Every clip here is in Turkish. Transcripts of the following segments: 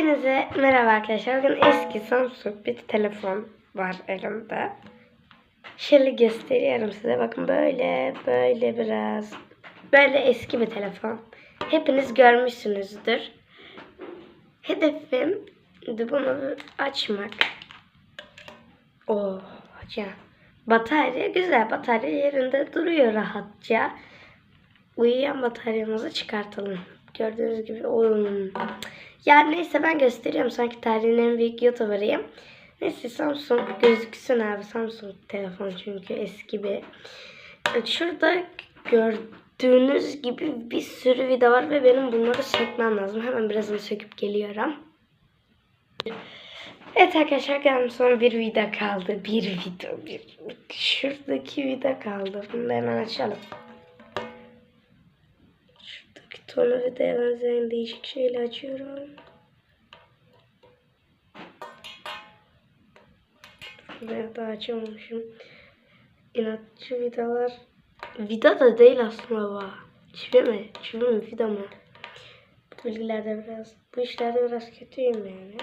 Hepinize merhaba arkadaşlar. Bugün eski Samsung bir telefon var elimde. Şöyle gösteriyorum size. Bakın böyle böyle biraz böyle eski bir telefon. Hepiniz görmüşsünüzdür. Hedefim de bunu açmak. Oh ya. Batarya güzel. Batarya yerinde duruyor rahatça. Uyuyan bataryamızı çıkartalım. Gördüğünüz gibi oyun. Ya neyse ben gösteriyorum sanki tarihin en büyük youtuberıyım. Neyse Samsung gözüksün abi Samsung telefon çünkü eski bir. Şurada gördüğünüz gibi bir sürü vida var ve benim bunları sökmem lazım. Hemen birazını söküp geliyorum. Evet arkadaşlar geldim sonra bir vida kaldı. Bir vida. Bir. Şuradaki vida kaldı. Bunu hemen açalım. Tornavidaya benzeyen değişik şeyle açıyorum. Buraya da açamamışım. İnatçı vidalar. Vida da değil aslında bu. Çivi mi? Çivi mi? Vida mı? Bu bilgilerde biraz, bu işlerde biraz kötüyüm yani.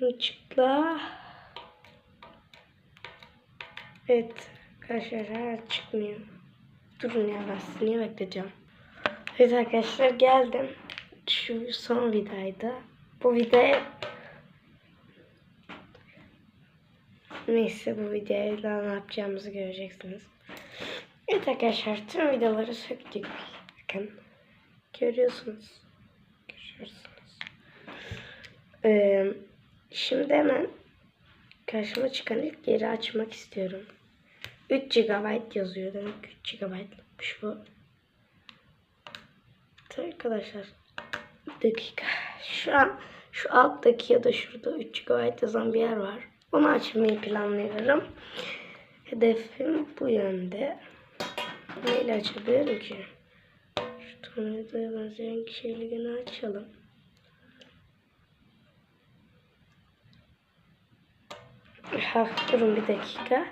Çıkla. Evet. Arkadaşlar hala çıkmıyor. Durun ya ben niye bekleyeceğim. Evet arkadaşlar geldim. Şu son vidaydı. Bu vidayı Neyse bu videoda ne yapacağımızı göreceksiniz. Evet arkadaşlar tüm vidaları söktük. Bakın. Görüyorsunuz. Görüyorsunuz. Ee, şimdi hemen karşıma çıkan ilk yeri açmak istiyorum. 3 GB yazıyor demek 3 GB'lıkmış bu. Arkadaşlar bir dakika. Şu an şu alttaki ya da şurada 3 GB yazan bir yer var. Onu açmayı planlıyorum. Hedefim bu yönde. Neyle açabilirim ki? Şu tornavidaya benzeyen şeyle gene açalım. Ha, durun bir dakika.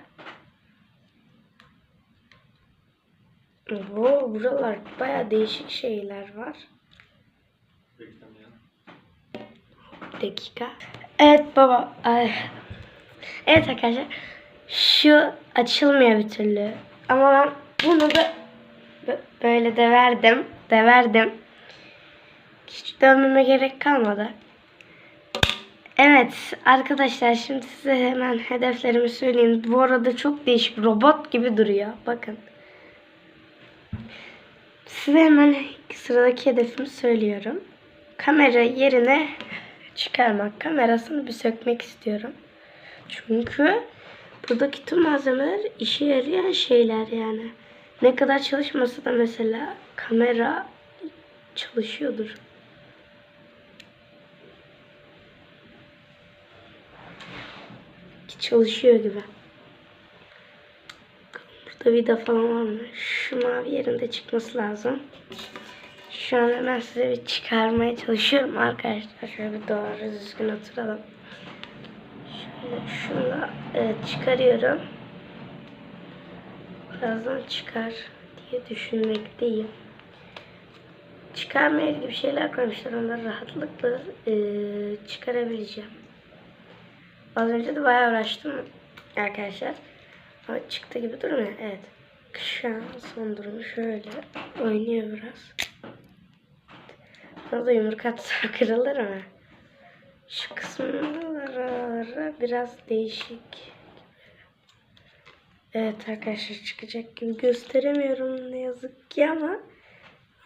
Bu buralar baya değişik şeyler var. Bir dakika. Evet baba. Ay. Evet arkadaşlar. Şu açılmıyor bir türlü. Ama ben bunu da bö- böyle de verdim. De verdim. Hiç dönmeme gerek kalmadı. Evet arkadaşlar şimdi size hemen hedeflerimi söyleyeyim. Bu arada çok değişik robot gibi duruyor. Bakın. Size hemen sıradaki hedefimi söylüyorum. Kamera yerine çıkarmak. Kamerasını bir sökmek istiyorum. Çünkü buradaki tüm malzemeler işe yarayan şeyler yani. Ne kadar çalışmasa da mesela kamera çalışıyordur. Ki çalışıyor gibi. Burada vida falan var mı? Şu mavi yerinde çıkması lazım. Şu an hemen size bir çıkarmaya çalışıyorum arkadaşlar. Şöyle bir doğru düzgün oturalım. Şöyle şunu evet, çıkarıyorum. Birazdan çıkar diye düşünmekteyim. Çıkarmaya bir şeyler koymuşlar. Onları rahatlıkla e, çıkarabileceğim. Az önce de bayağı uğraştım arkadaşlar. Ama çıktı gibi durmuyor. Evet. Şu son durumu şöyle. Oynuyor biraz. Burada yumruk atsa kırılır mı? Şu kısımları biraz değişik. Evet arkadaşlar çıkacak gibi gösteremiyorum ne yazık ki ama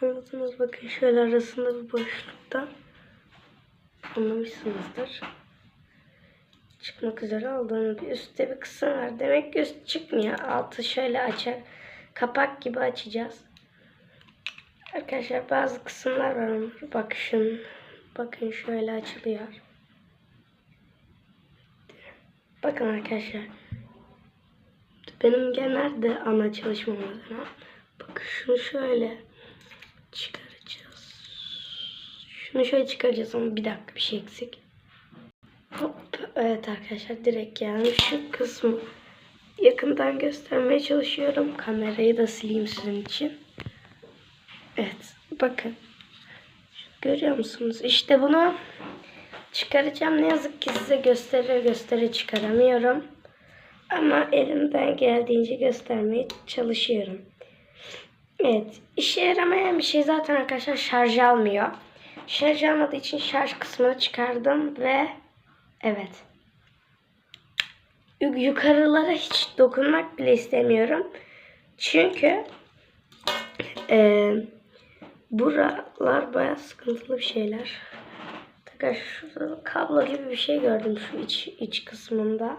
anladınız bakın şöyle arasında bir boşlukta anlamışsınızdır. Çıkmak üzere olduğunu bir üstte bir kısım var. Demek ki üst çıkmıyor. Altı şöyle açar. Kapak gibi açacağız. Arkadaşlar bazı kısımlar var onlar. Bak şun, bakın şöyle açılıyor. Bakın arkadaşlar. Benim genelde ana çalışma malzemem. Bakın şunu şöyle çıkaracağız. Şunu şöyle çıkaracağız ama bir dakika bir şey eksik. Evet arkadaşlar direkt yani şu kısmı yakından göstermeye çalışıyorum. Kamerayı da sileyim sizin için. Evet bakın. Görüyor musunuz? İşte bunu çıkaracağım. Ne yazık ki size göstere göstere çıkaramıyorum. Ama elimden geldiğince göstermeye çalışıyorum. Evet. işe yaramayan bir şey zaten arkadaşlar şarj almıyor. Şarj almadığı için şarj kısmını çıkardım ve evet. Yu- Yukarılara hiç dokunmak bile istemiyorum. Çünkü eee buralar bayağı sıkıntılı bir şeyler. Tekrar şurada kablo gibi bir şey gördüm şu iç, iç kısmında.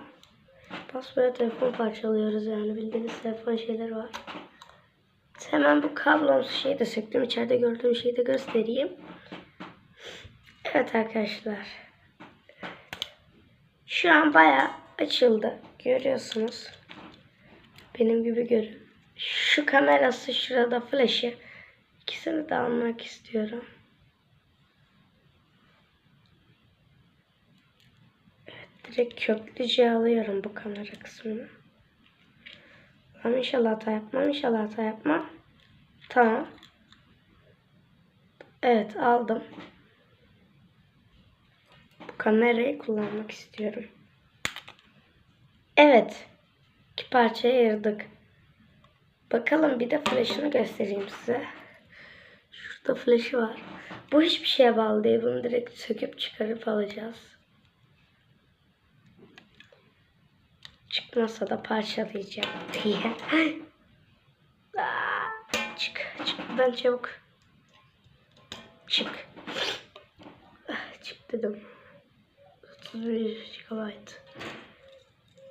Basbaya telefon parçalıyoruz yani bildiğiniz telefon şeyleri var. Hemen bu kablomsu şeyi de söktüm. İçeride gördüğüm şeyi de göstereyim. Evet arkadaşlar. Şu an bayağı açıldı. Görüyorsunuz. Benim gibi görün. Şu kamerası şurada flaşı. İkisini de almak istiyorum. Evet, direkt köklüce alıyorum bu kamera kısmını. Tamam inşallah hata yapmam. İnşallah hata yapmam. Tamam. Evet aldım. Kamerayı kullanmak istiyorum. Evet. İki parçaya ayırdık. Bakalım bir de flash'ını göstereyim size. Şurada flash'ı var. Bu hiçbir şeye bağlı değil. Bunu direkt söküp çıkarıp alacağız. Çıkmasa da parçalayacağım diye. Çık, çık buradan çabuk. Çık. Ah, çık dedim. 31 GB.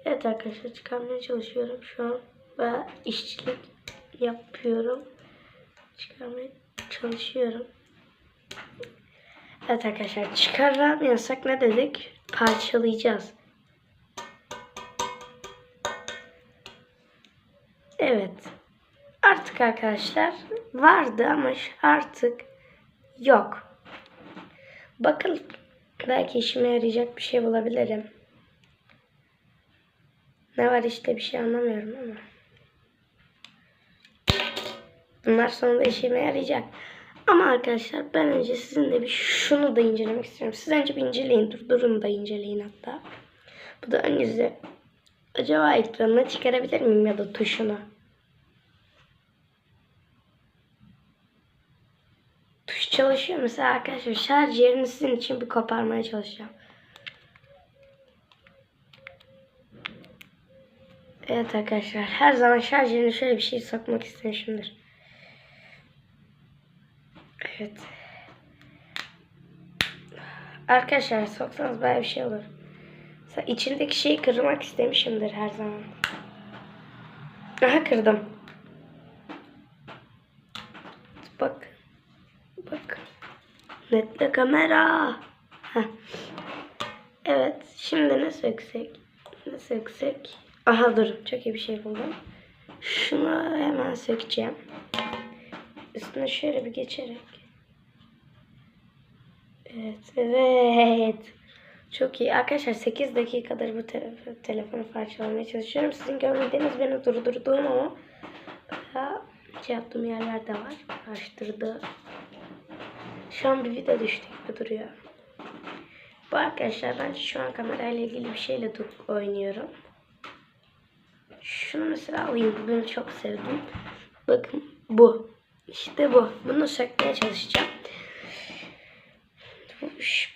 Evet arkadaşlar çıkarmaya çalışıyorum şu an. Ve işçilik yapıyorum. Çıkarmaya çalışıyorum. Evet arkadaşlar çıkaramıyorsak ne dedik? Parçalayacağız. Evet. Artık arkadaşlar vardı ama artık yok. Bakın belki işime yarayacak bir şey bulabilirim. Ne var işte bir şey anlamıyorum ama. Bunlar sonunda işime yarayacak. Ama arkadaşlar ben önce sizinle bir şunu da incelemek istiyorum. Siz önce bir inceleyin. Dur, durun da inceleyin hatta. Bu da ön yüzü. Acaba ekranına çıkarabilir miyim ya da tuşunu? Çalışıyor. Mesela arkadaşlar şarj yerini sizin için bir koparmaya çalışacağım. Evet arkadaşlar her zaman şarj yerine şöyle bir şey sokmak istemişimdir. Evet. Arkadaşlar soksanız böyle bir şey olur. Mesela içindeki şeyi kırmak istemişimdir her zaman. Aha kırdım. Netle kamera. Heh. Evet. Şimdi ne söksek? Ne söksek? Aha dur. Çok iyi bir şey buldum. Şunu hemen sökeceğim. Üstüne şöyle bir geçerek. Evet. Evet. Çok iyi. Arkadaşlar 8 dakikadır bu te telefonu parçalamaya çalışıyorum. Sizin görmediğiniz beni durdurduğum ama bayağı şey yaptığım yerler de var. Araştırdı. Şu an bir video düştü gibi duruyor. Bu arkadaşlar ben şu an kamerayla ilgili bir şeyle oynuyorum. Şunu mesela alayım. Bunu çok sevdim. Bakın bu. İşte bu. Bunu sökmeye çalışacağım.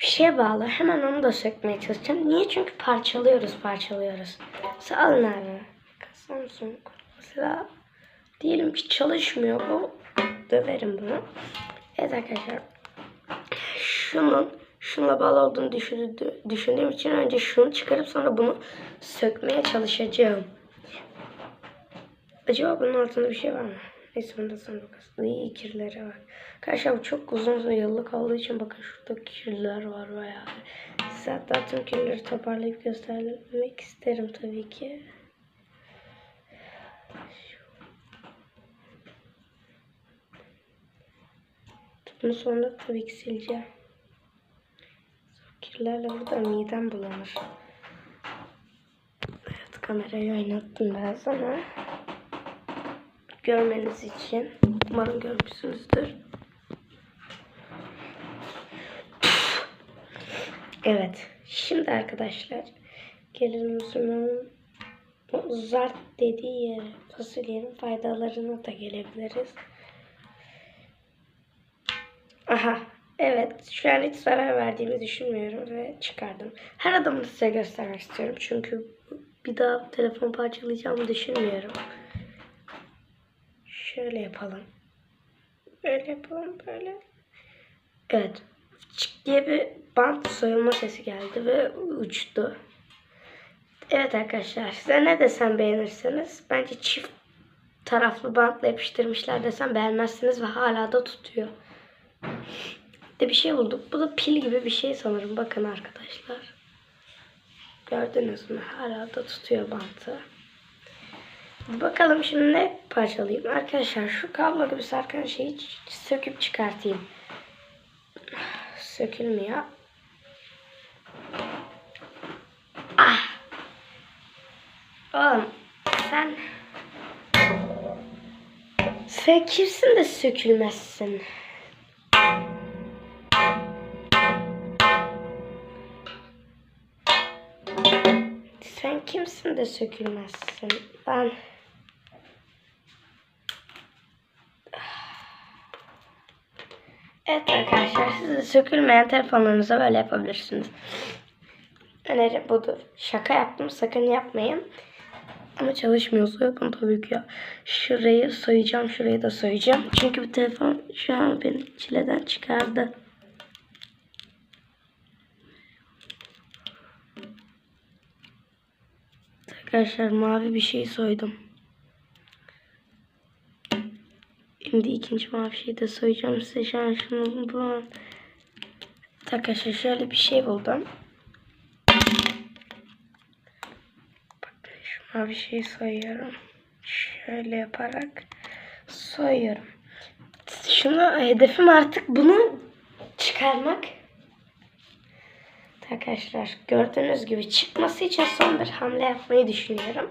Bir şeye bağlı. Hemen onu da sökmeye çalışacağım. Niye? Çünkü parçalıyoruz, parçalıyoruz. Mesela alın abi. Samsung. Mesela diyelim ki çalışmıyor bu. Döverim bunu. Evet arkadaşlar. Şunun şunla bağlı olduğunu düşündü- düşündüğüm için önce şunu çıkarıp sonra bunu sökmeye çalışacağım. Acaba bunun altında bir şey var mı? Neyse onu da sonra bakarız. İyi kirleri var. Arkadaşlar bu çok uzun yıllık olduğu için bakın şurada kirler var bayağı. Size hatta tüm kirleri toparlayıp göstermek isterim tabii ki. Bunu sonra tabii ki sileceğim. Kirlerle burada midem bulanır. Evet Kamerayı oynattım biraz ama görmeniz için umarım görmüşsünüzdür. Evet. Şimdi arkadaşlar gelelim Müslüman'ın zart dediği yere fasulyenin faydalarına da gelebiliriz. Aha. Evet. Şu an hiç zarar verdiğimi düşünmüyorum ve çıkardım. Her adımı size göstermek istiyorum. Çünkü bir daha telefon parçalayacağımı düşünmüyorum. Şöyle yapalım. Böyle yapalım böyle. Evet. Çık diye bir bant soyulma sesi geldi ve uçtu. Evet arkadaşlar size ne desem beğenirsiniz. Bence çift taraflı bantla yapıştırmışlar desem beğenmezsiniz ve hala da tutuyor. De bir şey bulduk. Bu da pil gibi bir şey sanırım. Bakın arkadaşlar. Gördünüz mü? Hala da tutuyor bantı. Bakalım şimdi ne parçalayayım. Arkadaşlar şu kablo gibi sarkan şeyi söküp çıkartayım. Sökülmüyor. Ah. Oğlum sen sen kimsin de sökülmezsin? Kimsin de sökülmezsin? Ben Evet arkadaşlar siz de sökülmeyen telefonlarınıza böyle yapabilirsiniz. Öneri budur. Şaka yaptım sakın yapmayın. Ama çalışmıyorsa bunu tabii ki ya. Şurayı soyacağım şurayı da soyacağım. Çünkü bu telefon şu an beni çileden çıkardı. Arkadaşlar mavi bir şey soydum. Şimdi ikinci mavi şeyi de soyacağım size şu an şunu bu. Arkadaşlar şöyle bir şey buldum. Bakın şu mavi şeyi soyuyorum. Şöyle yaparak soyuyorum. Şunu hedefim artık bunu çıkarmak. Arkadaşlar gördüğünüz gibi çıkması için son bir hamle yapmayı düşünüyorum.